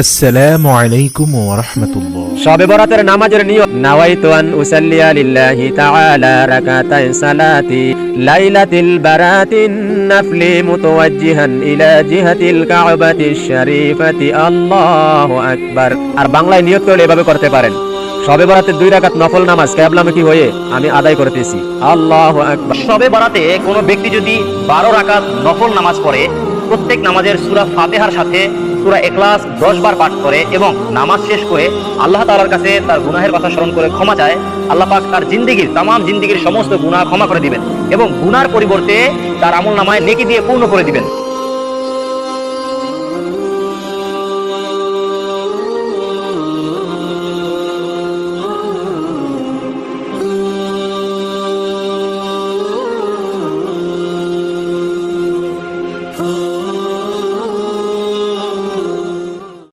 আসসালামু আলাইকুম ওরহমতুল্লাহ শবে বরাতের নামাজের নিয়ম নাওয়াইতু আন উসাল্লিয়া লিল্লাহি তাআলা রাকাতাই সালাতি লাইলাতিল বারাতিন নাফলি মুতাওয়াজ্জিহান ইলা জিহাতিল কাবাতিশ শরীফাতি আল্লাহু আকবার। আর বাংলায় নিয়ত করলে এভাবে করতে পারেন। শবে বরাতের দুই রাকাত নফল নামাজ কেবলামুখী হয়ে আমি আদায় করতেছি। আল্লাহু আকবার। সবে বরাতে কোনো ব্যক্তি যদি বারো রাকাত নফল নামাজ পড়ে প্রত্যেক নামাজের সুরা ফাতেহার সাথে সুরা এখলাস দশ বার পাঠ করে এবং নামাজ শেষ করে আল্লাহ তালার কাছে তার গুনাহের কথা স্মরণ করে ক্ষমা চায়, আল্লাহ পাক তার জিন্দিগির তাম জিন্দিগির সমস্ত গুনাহ ক্ষমা করে দিবেন এবং গুনার পরিবর্তে তার আমল নামায় নেকি দিয়ে পূর্ণ করে দিবেন।